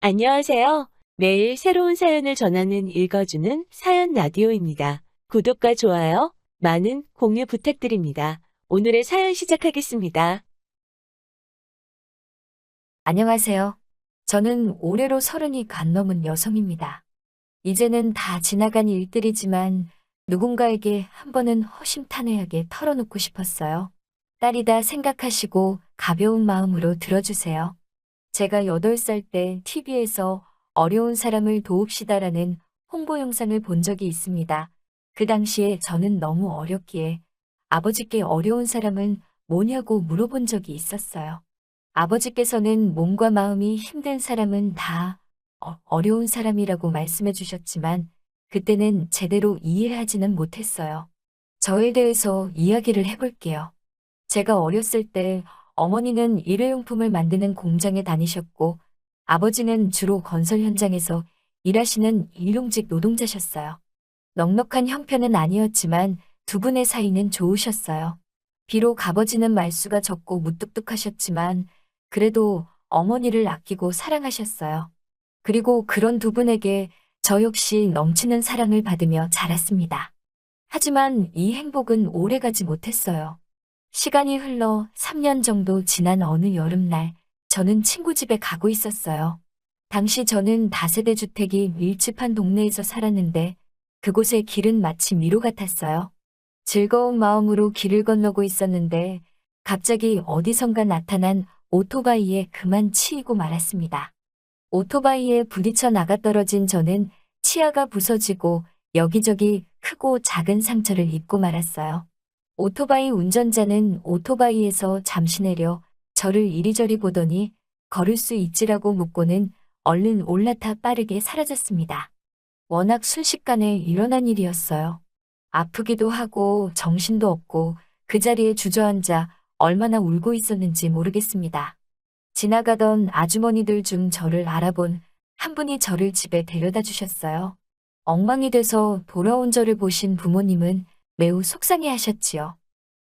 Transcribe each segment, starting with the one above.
안녕하세요. 매일 새로운 사연을 전하는 읽어주는 사연 라디오입니다. 구독과 좋아요, 많은 공유 부탁드립니다. 오늘의 사연 시작하겠습니다. 안녕하세요. 저는 올해로 서른이 간 넘은 여성입니다. 이제는 다 지나간 일들이지만 누군가에게 한 번은 허심탄회하게 털어놓고 싶었어요. 딸이다 생각하시고 가벼운 마음으로 들어주세요. 제가 8살 때 TV에서 어려운 사람을 도웁시다라는 홍보 영상을 본 적이 있습니다. 그 당시에 저는 너무 어렸기에 아버지께 어려운 사람은 뭐냐고 물어본 적이 있었어요. 아버지께서는 몸과 마음이 힘든 사람은 다 어, 어려운 사람이라고 말씀해 주셨지만 그때는 제대로 이해하지는 못했어요. 저에 대해서 이야기를 해볼게요. 제가 어렸을 때 어머니는 일회용품을 만드는 공장에 다니셨고 아버지는 주로 건설 현장에서 일하시는 일용직 노동자셨어요. 넉넉한 형편은 아니었지만 두 분의 사이는 좋으셨어요. 비록 아버지는 말수가 적고 무뚝뚝하셨지만 그래도 어머니를 아끼고 사랑하셨어요. 그리고 그런 두 분에게 저 역시 넘치는 사랑을 받으며 자랐습니다. 하지만 이 행복은 오래가지 못했어요. 시간이 흘러 3년 정도 지난 어느 여름날 저는 친구 집에 가고 있었어요. 당시 저는 다세대 주택이 밀집한 동네에서 살았는데 그곳의 길은 마치 미로 같았어요. 즐거운 마음으로 길을 건너고 있었는데 갑자기 어디선가 나타난 오토바이에 그만 치이고 말았습니다. 오토바이에 부딪혀 나가 떨어진 저는 치아가 부서지고 여기저기 크고 작은 상처를 입고 말았어요. 오토바이 운전자는 오토바이에서 잠시 내려 저를 이리저리 보더니 걸을 수 있지라고 묻고는 얼른 올라타 빠르게 사라졌습니다. 워낙 순식간에 일어난 일이었어요. 아프기도 하고 정신도 없고 그 자리에 주저앉아 얼마나 울고 있었는지 모르겠습니다. 지나가던 아주머니들 중 저를 알아본 한 분이 저를 집에 데려다 주셨어요. 엉망이 돼서 돌아온 저를 보신 부모님은 매우 속상해 하셨지요.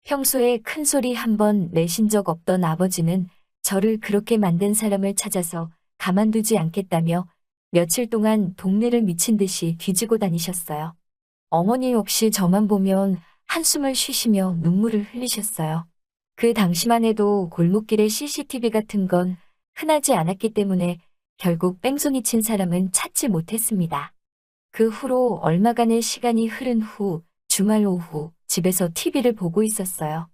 평소에 큰 소리 한 번 내신 적 없던 아버지는 저를 그렇게 만든 사람을 찾아서 가만두지 않겠다며 며칠 동안 동네를 미친 듯이 뒤지고 다니셨어요. 어머니 역시 저만 보면 한숨을 쉬시며 눈물을 흘리셨어요. 그 당시만 해도 골목길에 CCTV 같은 건 흔하지 않았기 때문에 결국 뺑소니 친 사람은 찾지 못했습니다. 그 후로 얼마간의 시간이 흐른 후 주말 오후 집에서 TV를 보고 있었어요.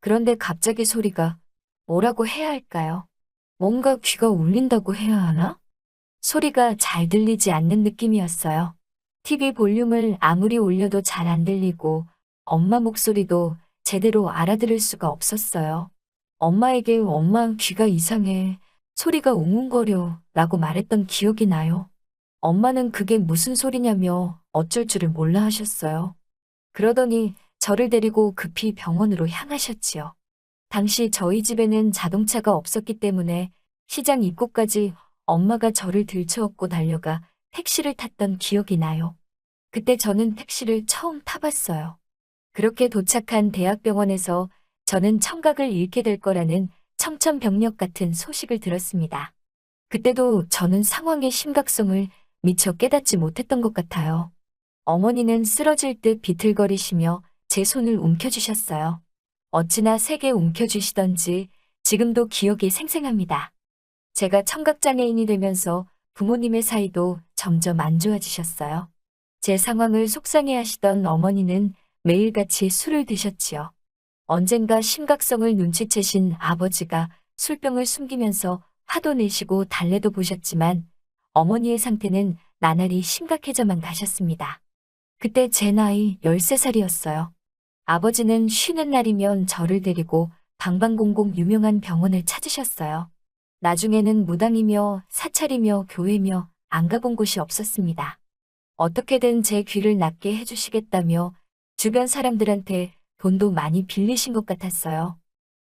그런데 갑자기 소리가 뭐라고 해야 할까요? 뭔가 귀가 울린다고 해야 하나? 소리가 잘 들리지 않는 느낌이었어요. TV 볼륨을 아무리 올려도 잘 안 들리고 엄마 목소리도 제대로 알아들을 수가 없었어요. 엄마에게 엄마 귀가 이상해. 소리가 웅웅거려 라고 말했던 기억이 나요. 엄마는 그게 무슨 소리냐며 어쩔 줄을 몰라 하셨어요. 그러더니 저를 데리고 급히 병원으로 향하셨지요. 당시 저희 집에는 자동차가 없었기 때문에 시장 입구까지 엄마가 저를 들쳐업고 달려가 택시를 탔던 기억이 나요. 그때 저는 택시를 처음 타봤어요. 그렇게 도착한 대학병원에서 저는 청각을 잃게 될 거라는 청천벽력 같은 소식을 들었습니다. 그때도 저는 상황의 심각성을 미처 깨닫지 못했던 것 같아요. 어머니는 쓰러질 듯 비틀거리시며 제 손을 움켜주셨어요. 어찌나 세게 움켜주시던지 지금도 기억이 생생합니다. 제가 청각장애인이 되면서 부모님의 사이도 점점 안 좋아지셨어요. 제 상황을 속상해 하시던 어머니는 매일같이 술을 드셨지요. 언젠가 심각성을 눈치채신 아버지가 술병을 숨기면서 화도 내시고 달래도 보셨지만 어머니의 상태는 나날이 심각해져만 가셨습니다. 그때 제 나이 13살이었어요. 아버지는 쉬는 날이면 저를 데리고 방방공공 유명한 병원을 찾으셨어요. 나중에는 무당이며 사찰이며 교회며 안 가본 곳이 없었습니다. 어떻게든 제 귀를 낫게 해주시겠다며 주변 사람들한테 돈도 많이 빌리신 것 같았어요.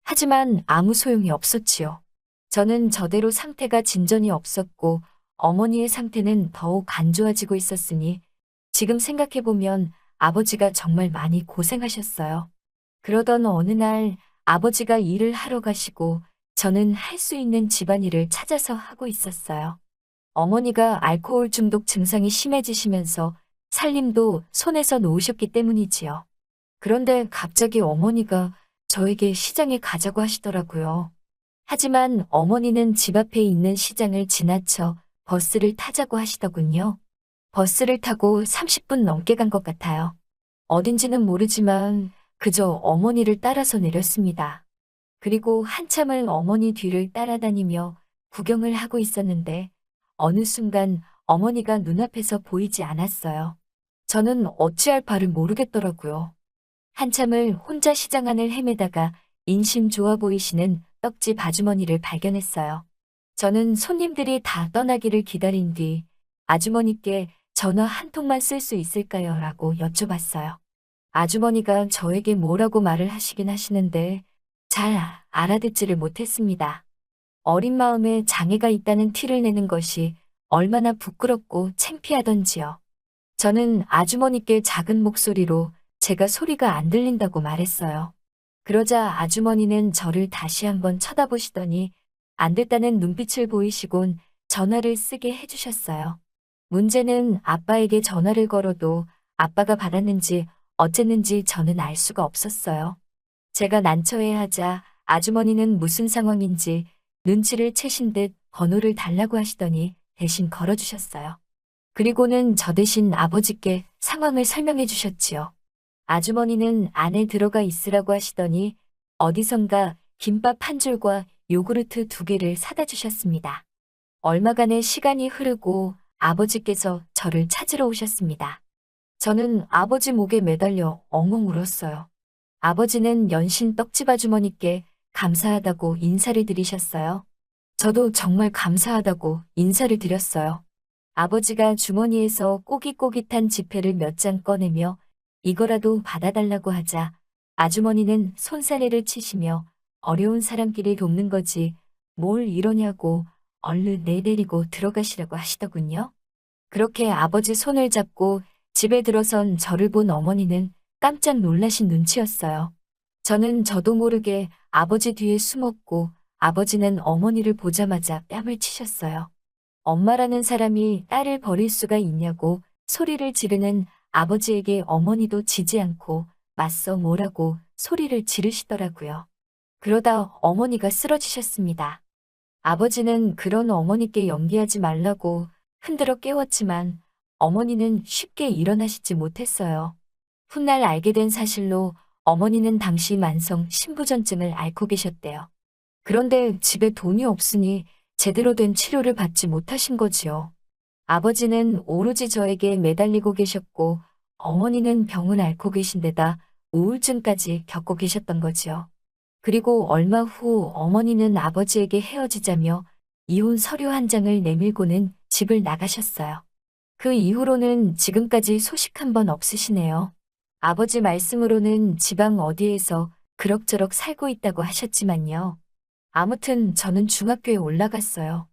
하지만 아무 소용이 없었지요. 저는 저대로 상태가 진전이 없었고 어머니의 상태는 더욱 안 좋아지고 있었으니 지금 생각해보면 아버지가 정말 많이 고생하셨어요. 그러던 어느 날 아버지가 일을 하러 가시고 저는 할 수 있는 집안일을 찾아서 하고 있었어요. 어머니가 알코올 중독 증상이 심해지시면서 살림도 손에서 놓으셨기 때문이지요. 그런데 갑자기 어머니가 저에게 시장에 가자고 하시더라고요. 하지만 어머니는 집 앞에 있는 시장을 지나쳐 버스를 타자고 하시더군요. 버스를 타고 30분 넘게 간 것 같아요. 어딘지는 모르지만 그저 어머니를 따라서 내렸습니다. 그리고 한참을 어머니 뒤를 따라다니며 구경을 하고 있었는데 어느 순간 어머니가 눈앞에서 보이지 않았어요. 저는 어찌할 바를 모르겠더라고요. 한참을 혼자 시장 안을 헤매다가 인심 좋아 보이시는 떡집 아주머니를 발견했어요. 저는 손님들이 다 떠나기를 기다린 뒤 아주머니께 전화 한 통만 쓸 수 있을까요? 라고 여쭤봤어요. 아주머니가 저에게 뭐라고 말을 하시긴 하시는데 잘 알아듣지를 못했습니다. 어린 마음에 장애가 있다는 티를 내는 것이 얼마나 부끄럽고 창피하던지요. 저는 아주머니께 작은 목소리로 제가 소리가 안 들린다고 말했어요. 그러자 아주머니는 저를 다시 한번 쳐다보시더니 안 됐다는 눈빛을 보이시곤 전화를 쓰게 해주셨어요. 문제는 아빠에게 전화를 걸어도 아빠가 받았는지 어쨌는지 저는 알 수가 없었어요. 제가 난처해하자 아주머니는 무슨 상황인지 눈치를 채신 듯 번호를 달라고 하시더니 대신 걸어주셨어요. 그리고는 저 대신 아버지께 상황을 설명해 주셨지요. 아주머니는 안에 들어가 있으라고 하시더니 어디선가 김밥 한 줄과 요구르트 두 개를 사다 주셨습니다. 얼마간의 시간이 흐르고 아버지께서 저를 찾으러 오셨습니다. 저는 아버지 목에 매달려 엉엉 울었어요. 아버지는 연신 떡집 아주머니께 감사하다고 인사를 드리셨어요. 저도 정말 감사하다고 인사를 드렸어요. 아버지가 주머니에서 꼬깃꼬깃한 지폐를 몇 장 꺼내며 이거라도 받아달라고 하자 아주머니는 손사래를 치시며 어려운 사람끼리 돕는 거지 뭘 이러냐고 얼른 내데리고 들어가시라고 하시더군요. 그렇게 아버지 손을 잡고 집에 들어선 저를 본 어머니는 깜짝 놀라신 눈치였어요. 저는 저도 모르게 아버지 뒤에 숨었고 아버지는 어머니를 보자마자 뺨을 치셨어요. 엄마라는 사람이 딸을 버릴 수가 있냐고 소리를 지르는 아버지에게 어머니도 지지 않고 맞서 뭐라고 소리를 지르시더라고요. 그러다 어머니가 쓰러지셨습니다. 아버지는 그런 어머니께 연기하지 말라고 흔들어 깨웠지만 어머니는 쉽게 일어나시지 못했어요. 훗날 알게 된 사실로 어머니는 당시 만성 신부전증을 앓고 계셨대요. 그런데 집에 돈이 없으니 제대로 된 치료를 받지 못하신 거지요. 아버지는 오로지 저에게 매달리고 계셨고 어머니는 병을 앓고 계신 데다 우울증까지 겪고 계셨던 거지요. 그리고 얼마 후 어머니는 아버지에게 헤어지자며 이혼 서류 한 장을 내밀고는 집을 나가셨어요. 그 이후로는 지금까지 소식 한 번 없으시네요. 아버지 말씀으로는 지방 어디에서 그럭저럭 살고 있다고 하셨지만요. 아무튼 저는 중학교에 올라갔어요.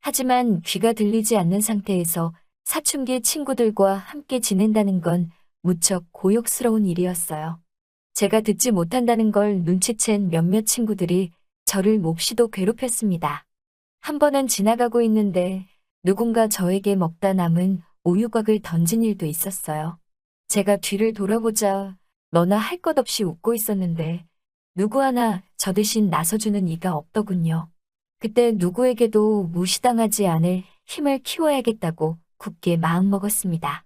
하지만 귀가 들리지 않는 상태에서 사춘기 친구들과 함께 지낸다는 건 무척 고역스러운 일이었어요. 제가 듣지 못한다는 걸 눈치챈 몇몇 친구들이 저를 몹시도 괴롭혔습니다. 한 번은 지나가고 있는데 누군가 저에게 먹다 남은 우유곽을 던진 일도 있었어요. 제가 뒤를 돌아보자 너나 할 것 없이 웃고 있었는데 누구 하나 저 대신 나서주는 이가 없더군요. 그때 누구에게도 무시당하지 않을 힘을 키워야겠다고 굳게 마음먹었습니다.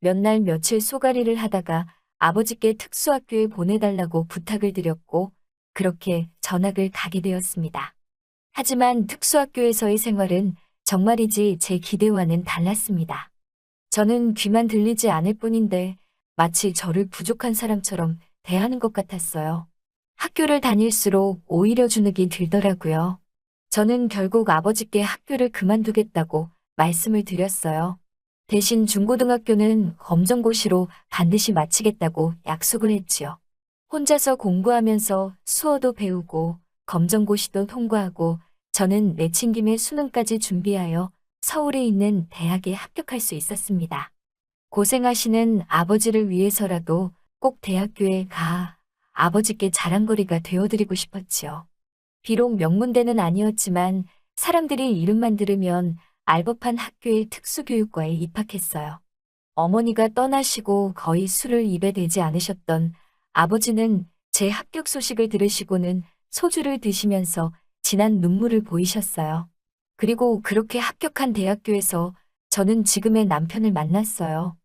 몇 날 며칠 쏘가리를 하다가 아버지께 특수학교에 보내달라고 부탁을 드렸고 그렇게 전학을 가게 되었습니다. 하지만 특수학교에서의 생활은 정말이지 제 기대와는 달랐습니다. 저는 귀만 들리지 않을 뿐인데 마치 저를 부족한 사람처럼 대하는 것 같았어요. 학교를 다닐수록 오히려 주눅이 들더라고요. 저는 결국 아버지께 학교를 그만두겠다고 말씀을 드렸어요. 대신 중고등학교는 검정고시로 반드시 마치겠다고 약속을 했지요. 혼자서 공부하면서 수어도 배우고 검정고시도 통과하고 저는 내친김에 수능까지 준비하여 서울에 있는 대학에 합격할 수 있었습니다. 고생하시는 아버지를 위해서라도 꼭 대학교에 가 아버지께 자랑거리가 되어드리고 싶었지요. 비록 명문대는 아니었지만 사람들이 이름만 들으면 알법한 학교의 특수교육과에 입학했어요. 어머니가 떠나시고 거의 술을 입에 대지 않으셨던 아버지는 제 합격 소식을 들으시고는 소주를 드시면서 진한 눈물을 보이셨어요. 그리고 그렇게 합격한 대학교에서 저는 지금의 남편을 만났어요.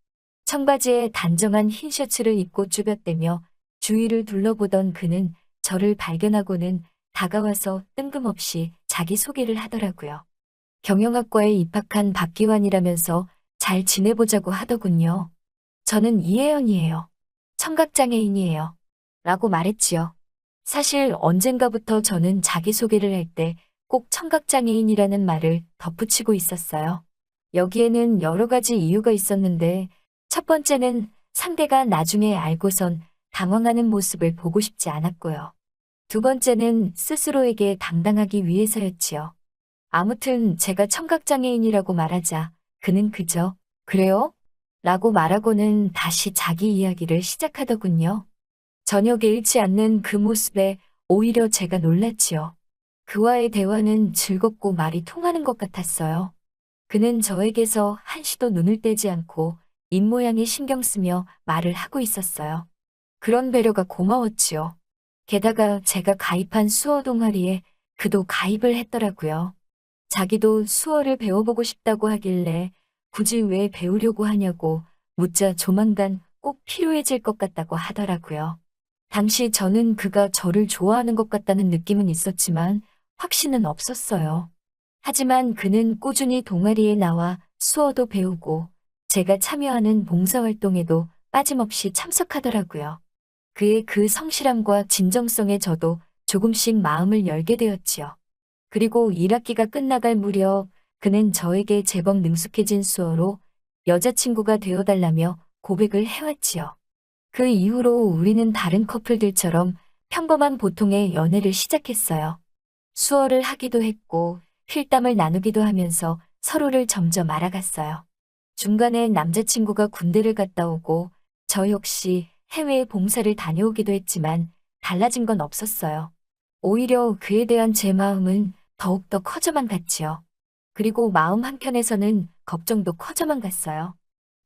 청바지에 단정한 흰 셔츠를 입고 쭈뼛대며 주위를 둘러보던 그는 저를 발견하고는 다가와서 뜬금없이 자기소개를 하더라고요. 경영학과에 입학한 박기환이라면서 잘 지내보자고 하더군요. 저는 이혜연이에요. 청각장애인이에요. 라고 말했지요. 사실 언젠가부터 저는 자기소개를 할 때 꼭 청각장애인이라는 말을 덧붙이고 있었어요. 여기에는 여러 가지 이유가 있었는데 첫 번째는 상대가 나중에 알고선 당황하는 모습을 보고 싶지 않았고요. 두 번째는 스스로에게 당당하기 위해서였지요. 아무튼 제가 청각장애인이라고 말하자 그는 그저 그래요? 라고 말하고는 다시 자기 이야기를 시작하더군요. 저녁에 잃지 않는 그 모습에 오히려 제가 놀랐지요. 그와의 대화는 즐겁고 말이 통하는 것 같았어요. 그는 저에게서 한시도 눈을 떼지 않고 입모양에 신경 쓰며 말을 하고 있었어요. 그런 배려가 고마웠지요. 게다가 제가 가입한 수어 동아리에 그도 가입을 했더라고요. 자기도 수어를 배워보고 싶다고 하길래 굳이 왜 배우려고 하냐고 묻자 조만간 꼭 필요해질 것 같다고 하더라고요. 당시 저는 그가 저를 좋아하는 것 같다는 느낌은 있었지만 확신은 없었어요. 하지만 그는 꾸준히 동아리에 나와 수어도 배우고 제가 참여하는 봉사활동에도 빠짐없이 참석하더라고요. 그의 그 성실함과 진정성에 저도 조금씩 마음을 열게 되었지요. 그리고 1학기가 끝나갈 무렵 그는 저에게 제법 능숙해진 수어로 여자친구가 되어달라며 고백을 해왔지요. 그 이후로 우리는 다른 커플들처럼 평범한 보통의 연애를 시작했어요. 수어를 하기도 했고 필담을 나누기도 하면서 서로를 점점 알아갔어요. 중간에 남자친구가 군대를 갔다 오고 저 역시 해외에 봉사를 다녀오기도 했지만 달라진 건 없었어요. 오히려 그에 대한 제 마음은 더욱더 커져만 갔지요. 그리고 마음 한켠에서는 걱정도 커져만 갔어요.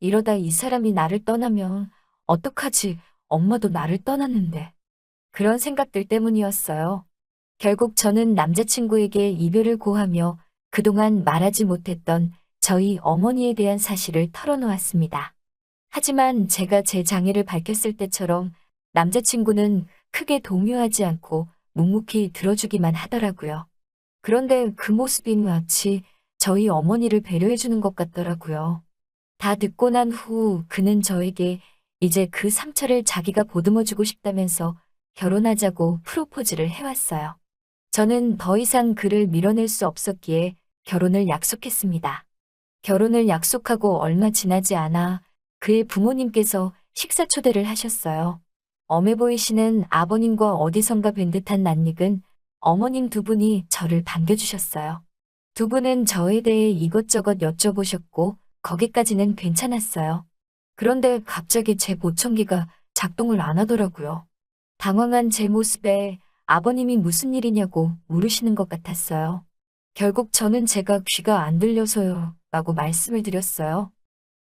이러다 이 사람이 나를 떠나면 어떡하지? 엄마도 나를 떠났는데. 그런 생각들 때문이었어요. 결국 저는 남자친구에게 이별을 고하며 그동안 말하지 못했던 저희 어머니에 대한 사실을 털어놓았습니다. 하지만 제가 제 장애를 밝혔을 때처럼 남자친구는 크게 동요하지 않고 묵묵히 들어주기만 하더라고요. 그런데 그 모습이 마치 저희 어머니를 배려해주는 것 같더라고요. 다 듣고 난 후 그는 저에게 이제 그 상처를 자기가 보듬어주고 싶다면서 결혼하자고 프로포즈를 해왔어요. 저는 더 이상 그를 밀어낼 수 없었기에 결혼을 약속했습니다. 결혼을 약속하고 얼마 지나지 않아 그의 부모님께서 식사 초대를 하셨어요. 엄해 보이시는 아버님과 어디선가 뵌 듯한 낯익은 어머님 두 분이 저를 반겨주셨어요. 두 분은 저에 대해 이것저것 여쭤보셨고 거기까지는 괜찮았어요. 그런데 갑자기 제 보청기가 작동을 안 하더라고요. 당황한 제 모습에 아버님이 무슨 일이냐고 물으시는 것 같았어요. 결국 저는 제가 귀가 안 들려서요 라고 말씀을 드렸어요.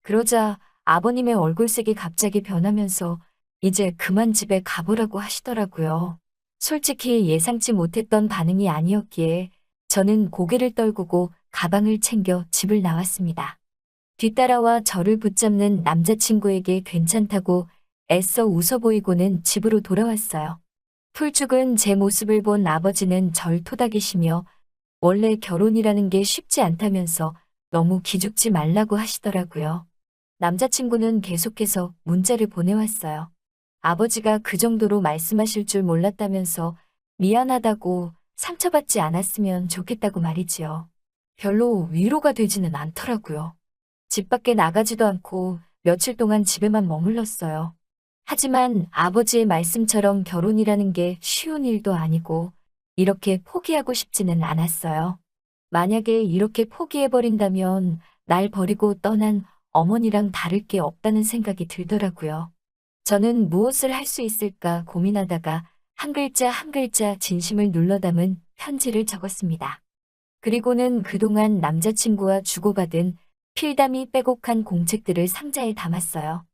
그러자 아버님의 얼굴색이 갑자기 변하면서 이제 그만 집에 가보라고 하시더라고요. 솔직히 예상치 못했던 반응이 아니었기에 저는 고개를 떨구고 가방을 챙겨 집을 나왔습니다. 뒤따라와 저를 붙잡는 남자친구에게 괜찮다고 애써 웃어 보이고는 집으로 돌아왔어요. 풀죽은 제 모습을 본 아버지는 절 토닥이시며 원래 결혼이라는 게 쉽지 않다면서 너무 기죽지 말라고 하시더라고요. 남자친구는 계속해서 문자를 보내왔어요. 아버지가 그 정도로 말씀하실 줄 몰랐다면서 미안하다고 상처받지 않았으면 좋겠다고 말이지요. 별로 위로가 되지는 않더라고요. 집 밖에 나가지도 않고 며칠 동안 집에만 머물렀어요. 하지만 아버지의 말씀처럼 결혼이라는 게 쉬운 일도 아니고 이렇게 포기하고 싶지는 않았어요. 만약에 이렇게 포기해버린다면 날 버리고 떠난 어머니랑 다를 게 없다는 생각이 들더라고요. 저는 무엇을 할 수 있을까 고민하다가 한 글자 한 글자 진심을 눌러 담은 편지를 적었습니다. 그리고는 그동안 남자친구와 주고받은 필담이 빼곡한 공책들을 상자에 담았어요.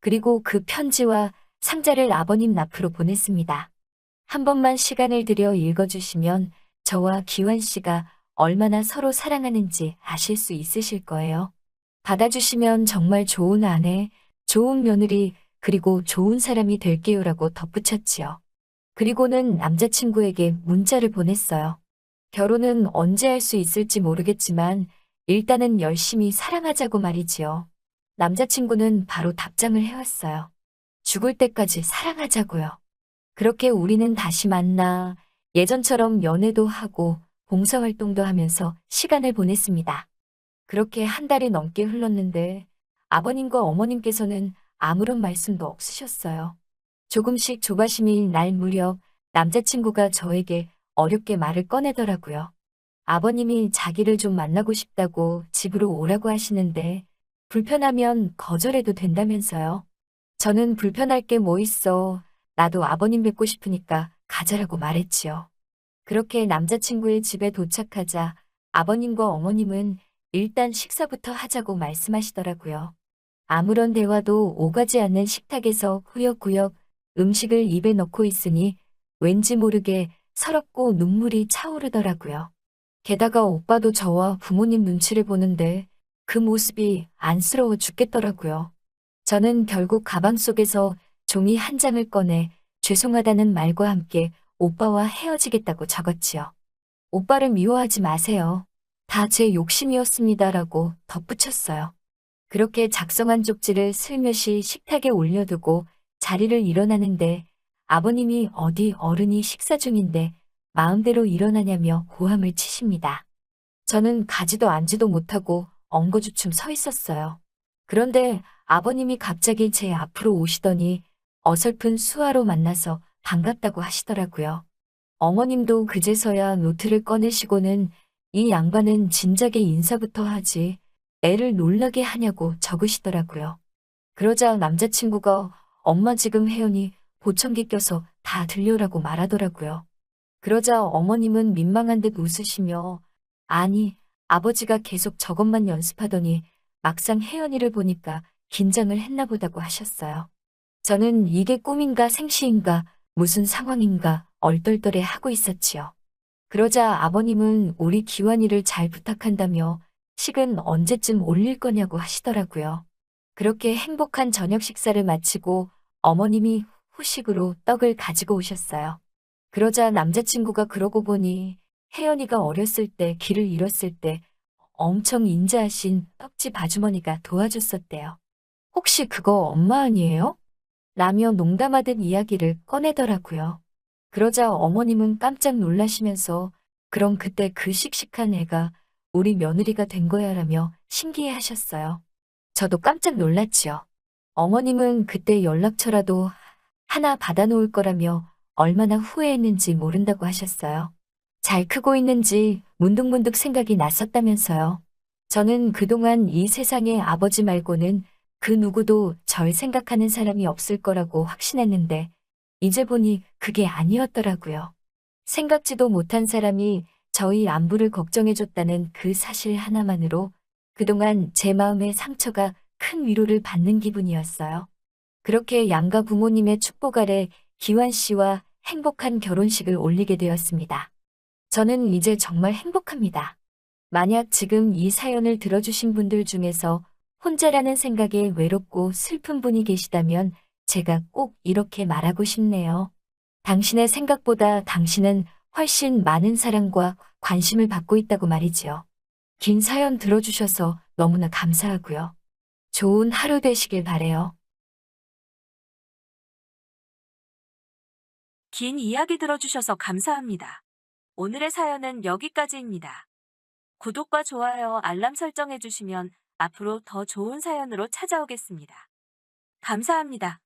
그리고 그 편지와 상자를 아버님 앞으로 보냈습니다. 한 번만 시간을 들여 읽어주시면 저와 기환 씨가 얼마나 서로 사랑하는지 아실 수 있으실 거예요. 받아주시면 정말 좋은 아내, 좋은 며느리, 그리고 좋은 사람이 될게요라고 덧붙였지요. 그리고는 남자친구에게 문자를 보냈어요. 결혼은 언제 할 수 있을지 모르겠지만 일단은 열심히 사랑하자고 말이지요. 남자친구는 바로 답장을 해왔어요. 죽을 때까지 사랑하자고요. 그렇게 우리는 다시 만나 예전처럼 연애도 하고 봉사활동도 하면서 시간을 보냈습니다. 그렇게 한 달이 넘게 흘렀는데 아버님과 어머님께서는 아무런 말씀도 없으셨어요. 조금씩 조바심이 날 무렵 남자친구가 저에게 어렵게 말을 꺼내더라고요. 아버님이 자기를 좀 만나고 싶다고 집으로 오라고 하시는데 불편하면 거절해도 된다면서요. 저는 불편할 게 뭐 있어. 나도 아버님 뵙고 싶으니까 가자라고 말했지요. 그렇게 남자친구의 집에 도착하자 아버님과 어머님은 일단 식사부터 하자고 말씀하시더라고요. 아무런 대화도 오가지 않는 식탁에서 후역구역 음식을 입에 넣고 있으니 왠지 모르게 서럽고 눈물이 차오르더라고요. 게다가 오빠도 저와 부모님 눈치를 보는데 그 모습이 안쓰러워 죽겠더라고요. 저는 결국 가방 속에서 종이 한 장을 꺼내 죄송하다는 말과 함께 오빠와 헤어지겠다고 적었지요. 오빠를 미워하지 마세요. 다 제 욕심이었습니다라고 덧붙였어요. 그렇게 작성한 쪽지를 슬며시 식탁에 올려두고 자리를 일어나는데 아버님이 어디 어른이 식사 중인데 마음대로 일어나냐며 고함을 치십니다. 저는 가지도 앉지도 못하고 엉거주춤 서 있었어요. 그런데 아버님이 갑자기 제 앞으로 오시더니 어설픈 수화로 만나서 반갑다고 하시더라고요. 어머님도 그제서야 노트를 꺼내시고는 이 양반은 진작에 인사부터 하지 애를 놀라게 하냐고 적으시더라고요. 그러자 남자친구가 엄마 지금 혜연이 보청기 껴서 다 들려라고 말하더라고요. 그러자 어머님은 민망한 듯 웃으시며 아니 아버지가 계속 저것만 연습하더니 막상 혜연이를 보니까 긴장을 했나 보다고 하셨어요. 저는 이게 꿈인가 생시인가 무슨 상황인가 얼떨떨해 하고 있었지요. 그러자 아버님은 우리 기환이를 잘 부탁한다며 식은 언제쯤 올릴 거냐고 하시더라고요. 그렇게 행복한 저녁 식사를 마치고 어머님이 후식으로 떡을 가지고 오셨어요. 그러자 남자친구가 그러고 보니 혜연이가 어렸을 때 길을 잃었을 때 엄청 인자하신 떡집 아주머니가 도와줬었대요. 혹시 그거 엄마 아니에요? 라며 농담하듯 이야기를 꺼내더라고요. 그러자 어머님은 깜짝 놀라시면서 그럼 그때 그 씩씩한 애가 우리 며느리가 된 거야 라며 신기해 하셨어요. 저도 깜짝 놀랐지요. 어머님은 그때 연락처라도 하나 받아놓을 거라며 얼마나 후회했는지 모른다고 하셨어요. 잘 크고 있는지 문득문득 생각이 났었다면서요. 저는 그동안 이 세상에 아버지 말고는 그 누구도 절 생각하는 사람이 없을 거라고 확신했는데 이제 보니 그게 아니었더라고요. 생각지도 못한 사람이 저희 안부를 걱정해줬다는 그 사실 하나만으로 그동안 제 마음의 상처가 큰 위로를 받는 기분이었어요. 그렇게 양가 부모님의 축복 아래 기환 씨와 행복한 결혼식을 올리게 되었습니다. 저는 이제 정말 행복합니다. 만약 지금 이 사연을 들어주신 분들 중에서 혼자라는 생각에 외롭고 슬픈 분이 계시다면 제가 꼭 이렇게 말하고 싶네요. 당신의 생각보다 당신은 훨씬 많은 사랑과 관심을 받고 있다고 말이지요. 긴 사연 들어주셔서 너무나 감사하고요. 좋은 하루 되시길 바래요. 긴 이야기 들어주셔서 감사합니다. 오늘의 사연은 여기까지입니다. 구독과 좋아요, 알람 설정해주시면 앞으로 더 좋은 사연으로 찾아오겠습니다. 감사합니다.